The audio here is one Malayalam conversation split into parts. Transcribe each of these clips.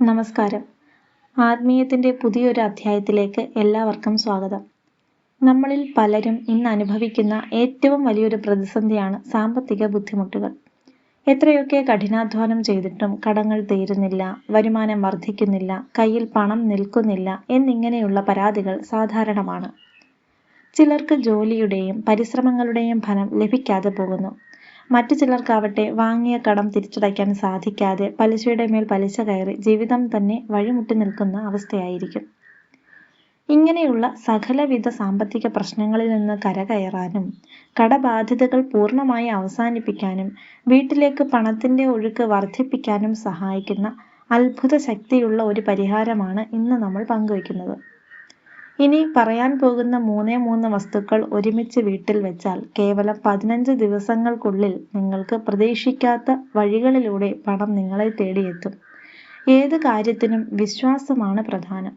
നമസ്കാരം. ആത്മീയത്തിന്റെ പുതിയൊരു അധ്യായത്തിലേക്ക് എല്ലാവർക്കും സ്വാഗതം. നമ്മളിൽ പലരും ഇന്ന് അനുഭവിക്കുന്ന ഏറ്റവും വലിയൊരു പ്രതിസന്ധിയാണ് സാമ്പത്തിക ബുദ്ധിമുട്ടുകൾ. എത്രയൊക്കെ കഠിനാധ്വാനം ചെയ്തിട്ടും കടങ്ങൾ തീരുന്നില്ല വരുമാനം വർദ്ധിക്കുന്നില്ല കയ്യിൽ പണം നിൽക്കുന്നില്ല എന്നിങ്ങനെയുള്ള പരാതികൾ സാധാരണമാണ്. ചിലർക്ക് ജോലിയുടെയും പരിശ്രമങ്ങളുടെയും ഫലം ലഭിക്കാതെ പോകുന്നു. മറ്റു ചിലർക്കാവട്ടെ വാങ്ങിയ കടം തിരിച്ചടയ്ക്കാൻ സാധിക്കാതെ പലിശയുടെ മേൽ പലിശ കയറി ജീവിതം തന്നെ വഴിമുട്ടി നിൽക്കുന്ന അവസ്ഥയായിരിക്കും. ഇങ്ങനെയുള്ള സകലവിധ സാമ്പത്തിക പ്രശ്നങ്ങളിൽ നിന്ന് കരകയറാനും കടബാധ്യതകൾ പൂർണമായി അവസാനിപ്പിക്കാനും വീട്ടിലേക്ക് പണത്തിന്റെ ഒഴുക്ക് വർദ്ധിപ്പിക്കാനും സഹായിക്കുന്ന അത്ഭുത ശക്തിയുള്ള ഒരു പരിഹാരമാണ് ഇന്ന് നമ്മൾ പങ്കുവയ്ക്കുന്നത്. ഇനി പറയാൻ പോകുന്ന മൂന്നേ മൂന്ന് വസ്തുക്കൾ ഒരുമിച്ച് വീട്ടിൽ വെച്ചാൽ കേവലം പതിനഞ്ച് ദിവസങ്ങൾക്കുള്ളിൽ നിങ്ങൾക്ക് പ്രതീക്ഷിക്കാത്ത വഴികളിലൂടെ പണം നിങ്ങളെ തേടിയെത്തും. ഏത് കാര്യത്തിനും വിശ്വാസമാണ് പ്രധാനം.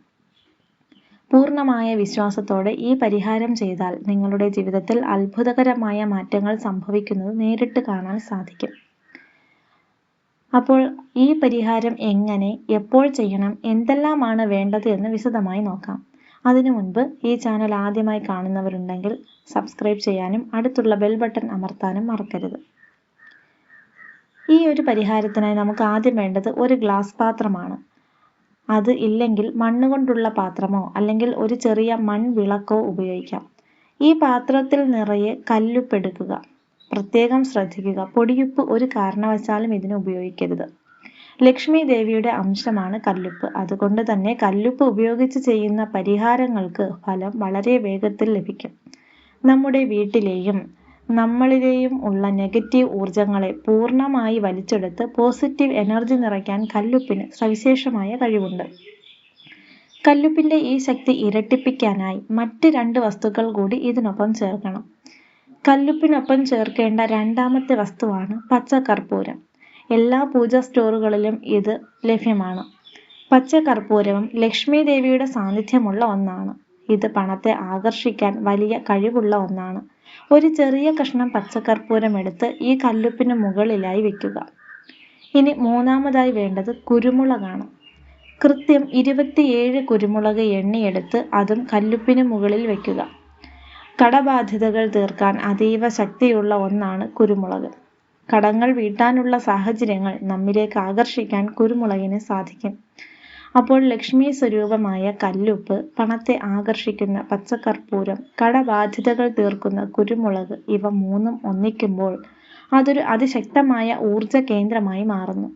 പൂർണമായ വിശ്വാസത്തോടെ ഈ പരിഹാരം ചെയ്താൽ നിങ്ങളുടെ ജീവിതത്തിൽ അത്ഭുതകരമായ മാറ്റങ്ങൾ സംഭവിക്കുന്നത് നേരിട്ട് കാണാൻ സാധിക്കും. അപ്പോൾ ഈ പരിഹാരം എങ്ങനെ എപ്പോൾ ചെയ്യണം എന്തെല്ലാമാണ് വേണ്ടത് എന്ന് വിശദമായി നോക്കാം. അതിനു മുൻപ് ഈ ചാനൽ ആദ്യമായി കാണുന്നവരുണ്ടെങ്കിൽ സബ്സ്ക്രൈബ് ചെയ്യാനും അടുത്തുള്ള ബെൽ ബട്ടൺ അമർത്താനും മറക്കരുത്. ഈ ഒരു പരിഹാരത്തിനായി നമുക്ക് ആദ്യം വേണ്ടത് ഒരു ഗ്ലാസ് പാത്രമാണ്. അത് ഇല്ലെങ്കിൽ മണ്ണുകൊണ്ടുള്ള പാത്രമോ അല്ലെങ്കിൽ ഒരു ചെറിയ മൺവിളക്കോ ഉപയോഗിക്കാം. ഈ പാത്രത്തിൽ നിറയെ കല്ലുപ്പെടുക്കുക പ്രത്യേകം ശ്രദ്ധിക്കുക. പൊടിയുപ്പ് ഒരു കാരണവശാലും ഇതിന് ഉപയോഗിക്കരുത്. ലക്ഷ്മി ദേവിയുടെ അംശമാണ് കല്ലുപ്പ്. അതുകൊണ്ട് തന്നെ കല്ലുപ്പ് ഉപയോഗിച്ച് ചെയ്യുന്ന പരിഹാരങ്ങൾക്ക് ഫലം വളരെ വേഗത്തിൽ ലഭിക്കും. നമ്മുടെ വീട്ടിലെയും നമ്മളിലെയും ഉള്ള നെഗറ്റീവ് ഊർജങ്ങളെ പൂർണമായി വലിച്ചെടുത്ത് പോസിറ്റീവ് എനർജി നിറയ്ക്കാൻ കല്ലുപ്പിന് സവിശേഷമായ കഴിവുണ്ട്. കല്ലുപ്പിന്റെ ഈ ശക്തി ഇരട്ടിപ്പിക്കാനായി മറ്റ് രണ്ട് വസ്തുക്കൾ കൂടി ഇതിനൊപ്പം ചേർക്കണം. കല്ലുപ്പിനൊപ്പം ചേർക്കേണ്ട രണ്ടാമത്തെ വസ്തുവാണ് പച്ചക്കർപ്പൂരം എല്ലാ പൂജാ സ്റ്റോറുകളിലും ഇത് ലഭ്യമാണ്. പച്ച കർപ്പൂരവും ലക്ഷ്മി ദേവിയുടെ സാന്നിധ്യമുള്ള ഒന്നാണ്. ഇത് പണത്തെ ആകർഷിക്കാൻ വലിയ കഴിവുള്ള ഒന്നാണ്. ഒരു ചെറിയ കഷ്ണം പച്ചക്കർപ്പൂരം എടുത്ത് ഈ കല്ലുപ്പിന് മുകളിലായി വെക്കുക. ഇനി മൂന്നാമതായി വേണ്ടത് കുരുമുളകാണ്. കൃത്യം ഇരുപത്തിയേഴ് കുരുമുളക് എണ്ണിയെടുത്ത് അതും കല്ലുപ്പിന് മുകളിൽ വെക്കുക. കടബാധ്യതകൾ തീർക്കാൻ അതീവ ശക്തിയുള്ള ഒന്നാണ് കുരുമുളക്. കടങ്ങൾ വീട്ടാനുള്ള സാഹചര്യങ്ങൾ നമ്മിലേക്ക് ആകർഷിക്കാൻ കുരുമുളകിന് സാധിക്കും. അപ്പോൾ ലക്ഷ്മി സ്വരൂപമായ കല്ലുപ്പ് പണത്തെ ആകർഷിക്കുന്ന പച്ചക്കർപ്പൂരം കടബാധ്യതകൾ തീർക്കുന്ന കുരുമുളക് ഇവ മൂന്നും ഒന്നിക്കുമ്പോൾ അതൊരു അതിശക്തമായ ഊർജ കേന്ദ്രമായി മാറുന്നു.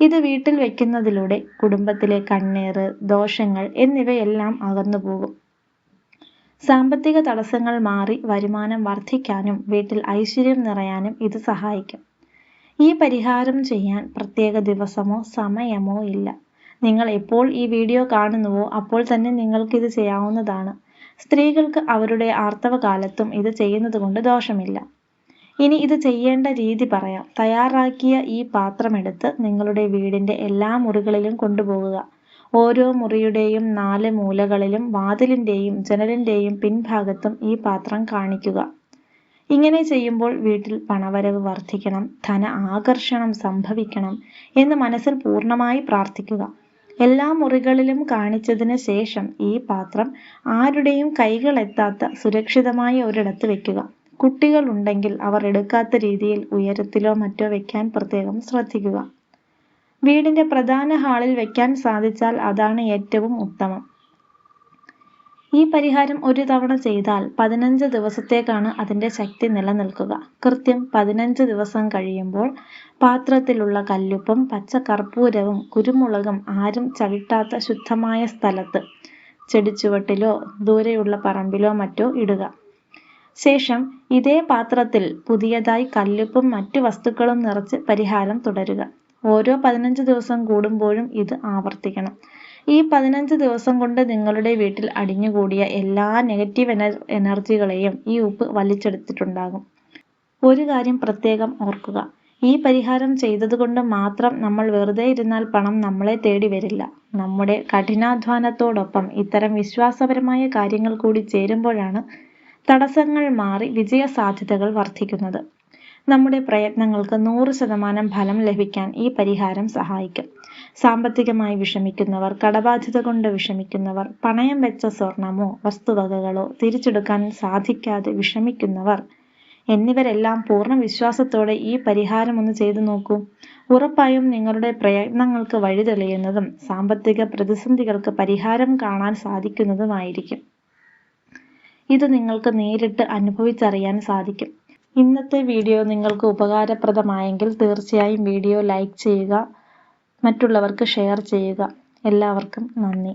ഇത് വീട്ടിൽ വെക്കുന്നതിലൂടെ കുടുംബത്തിലെ കണ്ണേറ് ദോഷങ്ങൾ എന്നിവയെല്ലാം അകന്നുപോകും. സാമ്പത്തിക തടസ്സങ്ങൾ മാറി വരുമാനം വർദ്ധിക്കാനും വീട്ടിൽ ഐശ്വര്യം നിറയാനും ഇത് സഹായിക്കും. ഈ പരിഹാരം ചെയ്യാൻ പ്രത്യേക ദിവസമോ സമയമോ ഇല്ല. നിങ്ങൾ എപ്പോൾ ഈ വീഡിയോ കാണുന്നുവോ അപ്പോൾ തന്നെ നിങ്ങൾക്ക് ഇത് ചെയ്യാവുന്നതാണ്. സ്ത്രീകൾക്ക് അവരുടെ ആർത്തവ കാലത്തും ഇത് ചെയ്യുന്നത് കൊണ്ട് ദോഷമില്ല. ഇനി ഇത് ചെയ്യേണ്ട രീതി പറയാം. തയ്യാറാക്കിയ ഈ പാത്രമെടുത്ത് നിങ്ങളുടെ വീടിന്റെ എല്ലാ മുറികളിലും കൊണ്ടുപോകുക. ഓരോ മുറിയുടെയും നാല് മൂലകളിലും വാതിലിന്റെയും ജനലിന്റെയും പിൻഭാഗത്തും ഈ പാത്രം കാണിക്കുക. ഇങ്ങനെ ചെയ്യുമ്പോൾ വീട്ടിൽ പണവരവ് വർദ്ധിക്കണം ധന ആകർഷണം സംഭവിക്കണം എന്ന് മനസ്സിൽ പൂർണമായി പ്രാർത്ഥിക്കുക. എല്ലാ മുറികളിലും കാണിച്ചതിന് ശേഷം ഈ പാത്രം ആരുടെയും കൈകളെത്താത്ത സുരക്ഷിതമായ ഒരിടത്ത് വെക്കുക. കുട്ടികൾ ഉണ്ടെങ്കിൽ അവർ എടുക്കാത്ത രീതിയിൽ ഉയരത്തിലോ മറ്റോ വെക്കാൻ പ്രത്യേകം ശ്രദ്ധിക്കുക. വീടിന്റെ പ്രധാന ഹാളിൽ വെക്കാൻ സാധിച്ചാൽ അതാണ് ഏറ്റവും ഉത്തമം. ഈ പരിഹാരം ഒരു തവണ ചെയ്താൽ പതിനഞ്ച് ദിവസത്തേക്കാണ് അതിന്റെ ശക്തി നിലനിൽക്കുക. കൃത്യം പതിനഞ്ച് ദിവസം കഴിയുമ്പോൾ പാത്രത്തിലുള്ള കല്ലുപ്പും പച്ചക്കർപ്പൂരവും കുരുമുളകും ആരും ചവിട്ടാത്ത ശുദ്ധമായ സ്ഥലത്ത് ചെടിച്ചുവട്ടിലോ ദൂരെയുള്ള പറമ്പിലോ മറ്റോ ഇടുക. ശേഷം ഇതേ പാത്രത്തിൽ പുതിയതായി കല്ലുപ്പും മറ്റു വസ്തുക്കളും നിറച്ച് പരിഹാരം തുടരുക. ഓരോ പതിനഞ്ച് ദിവസം കൂടുമ്പോഴും ഇത് ആവർത്തിക്കണം. ഈ പതിനഞ്ച് ദിവസം കൊണ്ട് നിങ്ങളുടെ വീട്ടിൽ അടിഞ്ഞുകൂടിയ എല്ലാ നെഗറ്റീവ് എനർജികളെയും ഈ ഉപ്പ് വലിച്ചെടുത്തിട്ടുണ്ടാകും. ഒരു കാര്യം പ്രത്യേകം ഓർക്കുക. ഈ പരിഹാരം ചെയ്തതുകൊണ്ട് മാത്രം നമ്മൾ വെറുതെ ഇരുന്നാൽ പണം നമ്മളെ തേടി വരില്ല. നമ്മുടെ കഠിനാധ്വാനത്തോടൊപ്പം ഇത്തരം വിശ്വാസപരമായ കാര്യങ്ങൾ കൂടി ചേരുമ്പോഴാണ് തടസ്സങ്ങൾ മാറി വിജയ സാധ്യതകൾ വർദ്ധിക്കുന്നത്. നമ്മുടെ പ്രയത്നങ്ങൾക്ക് നൂറ് ശതമാനം ഫലം ലഭിക്കാൻ ഈ പരിഹാരം സഹായിക്കും. സാമ്പത്തികമായി വിഷമിക്കുന്നവർ കടബാധ്യത കൊണ്ട് വിഷമിക്കുന്നവർ പണയം വെച്ച സ്വർണമോ വസ്തുവകകളോ തിരിച്ചെടുക്കാൻ സാധിക്കാതെ വിഷമിക്കുന്നവർ എന്നിവരെല്ലാം പൂർണ വിശ്വാസത്തോടെ ഈ പരിഹാരം ഒന്ന് ചെയ്തു നോക്കൂ. ഉറപ്പായും നിങ്ങളുടെ പ്രയത്നങ്ങൾക്ക് വഴി തെളിയുന്നതും സാമ്പത്തിക പ്രതിസന്ധികൾക്ക് പരിഹാരം കാണാൻ സാധിക്കുന്നതുമായിരിക്കും. ഇത് നിങ്ങൾക്ക് നേരിട്ട് അനുഭവിച്ചറിയാൻ സാധിക്കും. ഇന്നത്തെ വീഡിയോ നിങ്ങൾക്ക് ഉപകാരപ്രദമായെങ്കിൽ തീർച്ചയായും വീഡിയോ ലൈക്ക് ചെയ്യുക മറ്റുള്ളവർക്ക് ഷെയർ ചെയ്യുക. എല്ലാവർക്കും നന്ദി.